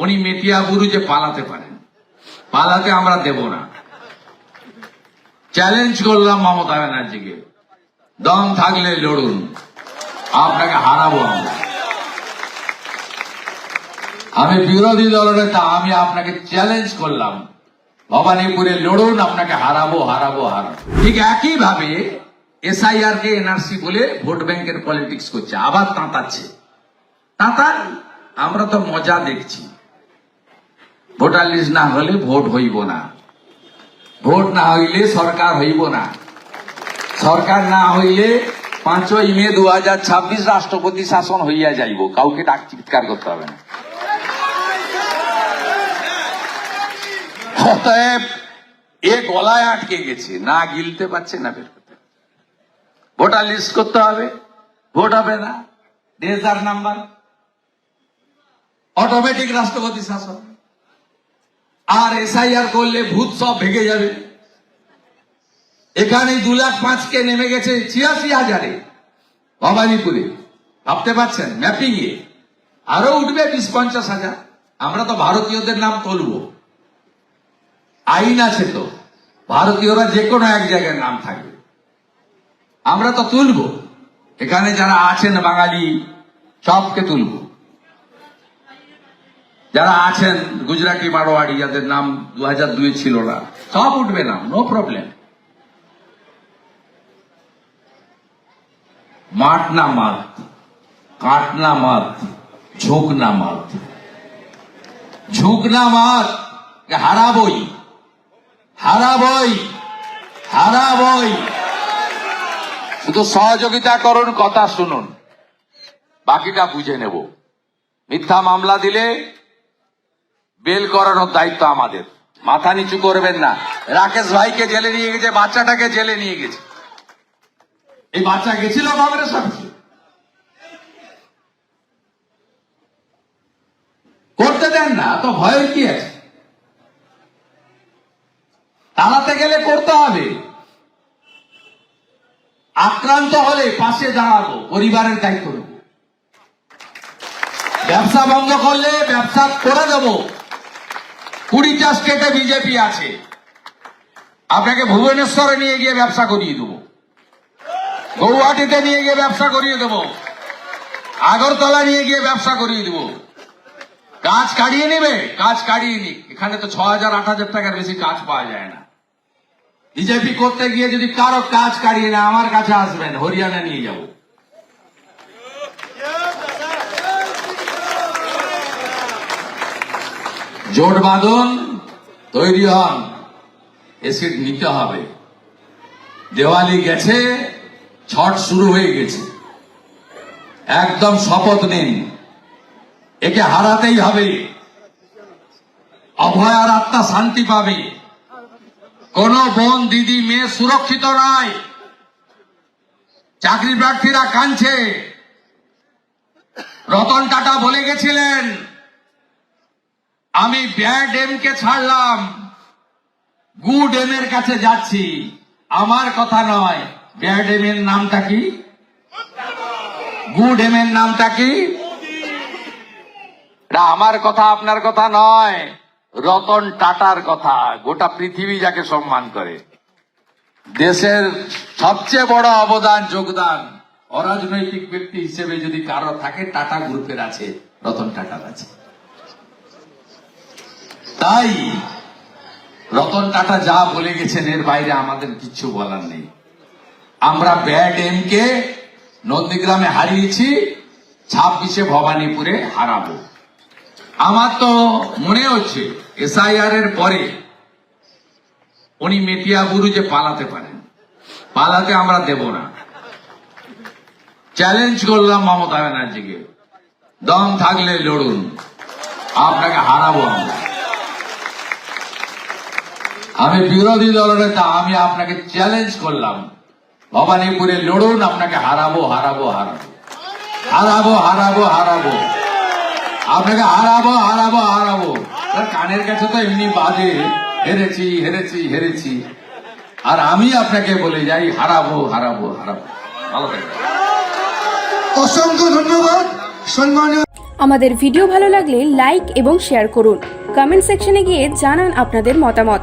উনি মেটিয়া গুরু যে পালাতে পারেন। পালাতে আমরা দেব না। চ্যালেঞ্জ করলাম মমতা ব্যানার্জিকে। দম থাকলে লড়ুন। আপনাকে হারাবো আমরা। আমি বিরোধী দলনেতা আমি আপনাকে চ্যালেঞ্জ করলাম। ভবানীপুরে লড়ুন, আপনাকে হারাবো হারাবো হারাবো। ঠিক একই ভাবে এসআইআর কে এনআরসি বলে ভোট ব্যাংকের পলিটিক্স করছে। আবার তাঁতাচ্ছে। তাঁতার আমরা তো মজা দেখছি। ভোটার লিস্ট না হলে ভোট হইব না। ভোট না হইলে সরকার হইব না। সরকার না হইলে পাঁচই মে দু হাজার ছাব্বিশ রাষ্ট্রপতি শাসন হইয়া যাইব। কাউকে ডাক চিৎকার করতে হবে না। অতএব এ গলায় আটকে গেছে। না গিলতে পারছে না বের করতে। ভোটার লিস্ট করতে হবে। ভোট হবে না। রেজার নাম্বার। অটোমেটিক রাষ্ট্রপতি শাসন। আর এসআইআর করলে ভূত সব ভেঙে যাবে। এখানে দু লাখ পাঁচকে নেমে গেছে ছিয়াশি হাজারে ভবানীপুরে। ভাবতে পারছেন? ম্যাপিং এ। আরও উঠবে বিশ পঞ্চাশ হাজার। আমরা তো ভারতীয়দের নাম তুলবো। আইন আছে তো। ভারতীয়রা যে কোনো এক জায়গায় নাম থাকবে। আমরা তো তুলব। এখানে যারা আছেন বাঙালি, সবকে তুলব। যারা আছেন গুজরাটি মারোয়াড়ি, যাদের নাম দু হাজার দুই ছিল না, সব উঠবে না নো প্রবলেম মাঠ না মাত কাট না মাত ঝোঁক না মাত ঝুঁক না মাত হারাবই হারাবই হারাবই। শুধু সহযোগিতা করুন, কথা শুনুন, বাকিটা বুঝে নেব। মিথ্যা মামলা দিলে বেল করানোর দায়িত্ব আমাদের। মাথা নিচু করবেন না। রাকেশ ভাইকে জেলে নিয়ে গেছে, বাচ্চাটাকে জেলে নিয়ে গেছে। এই বাচ্চা গেছিল কংগ্রেস অফিসে করতে দেন না, তো ভয়ের কি আছে? তাড়াতে গেলে করতে হবে। আক্রান্ত হলে পাশে দাঁড়াবো, পরিবারের দায়িত্ব ব্যবসা বন্ধ করলে ব্যবসা করে দেব। কুড়িটা স্টেটে বিজেপি আছে। আপনাকে ভুবনেশ্বরে নিয়ে গিয়ে ব্যবসা করিয়ে দেবো। গৌহাটিতে নিয়ে গিয়ে ব্যবসা করিয়ে দেবো। আগরতলা নিয়ে গিয়ে ব্যবসা করিয়ে দেবো। কাজ কাটিয়ে নেবে, কাজ কাটিয়ে নিক এখানে তো ছ হাজার আট হাজার টাকার বেশি কাজ পাওয়া যায় না। বিজেপি করতে গিয়ে যদি কারও কাজ কাটিয়ে না, আমার কাছে আসবেন, হরিয়ানা নিয়ে যাব। জোট বাঁধন, তৈরি হন। এসিড নিতে হবে। দেওয়ালি গেছে, ছট শুরু হয়ে গেছে। একদম শপথ নিন। একে হারাতেই হবে। অভয়ার আত্মা শান্তি পাবে। কোন বোন, দিদি, মেয়ে সুরক্ষিত নয়। চাকরি প্রার্থীরা কাঁদছে। রতন টাটা বলে গেছিলেন। আমি ব্যাড এম কে ছাড়লাম। গুড এম এর কাছে যাচ্ছি। আমার কথা নয়। ব্যাড এম এর নামটা কি? গুড এম এর নামটা কি? আমার কথা, আপনার কথা নয়। রতন টাটার কথা। গোটা পৃথিবী যাকে সম্মান করে। দেশের সবচেয়ে বড় অবদান, যোগদান অরাজনৈতিক ব্যক্তি হিসেবে যদি কারও থাকে, টাটা গ্রুপের আছে, রতন টাটার আছে। তাই রতন টাটা যা বলে গেছেন, এর বাইরে আমাদের কিচ্ছু বলার নেই। আমরা ব্যাড এম কে নন্দীগ্রামে হারিয়েছি, ছাব্বিশে ভবানীপুরে হারাবো। আমার তো মনে হচ্ছে এসআইআর এর পরে উনি মেটিয়া গুরু যে পালাতে পারেন। পালাতে আমরা দেব না। চ্যালেঞ্জ করলাম মমতা ব্যানার্জিকে। দম থাকলে লড়ুন। আপনাকে হারাবো আমরা। আমি বিরোধী দলনেতা আমি আপনাকে চ্যালেঞ্জ করলাম। ভবানীপুরে লড়ুন আপনাকে হারাবো হারাবো হারাবো। হারাবো হারাবো হারাবো। আপনাকে হারাবো হারাবো হারাবো। তার কানের কাছে তো এমনি বাজে হেরেছি হেরেছি হেরেছি। আর আমি আপনাকে বলে যাই হারাবো হারাবো হারাবো। ভালো অসংখ্য ধন্যবাদ। সম্মানীয় আমাদের ভিডিও ভালো লাগলে লাইক এবং শেয়ার করুন। কমেন্ট সেকশনে গিয়ে জানান আপনাদের মতামত।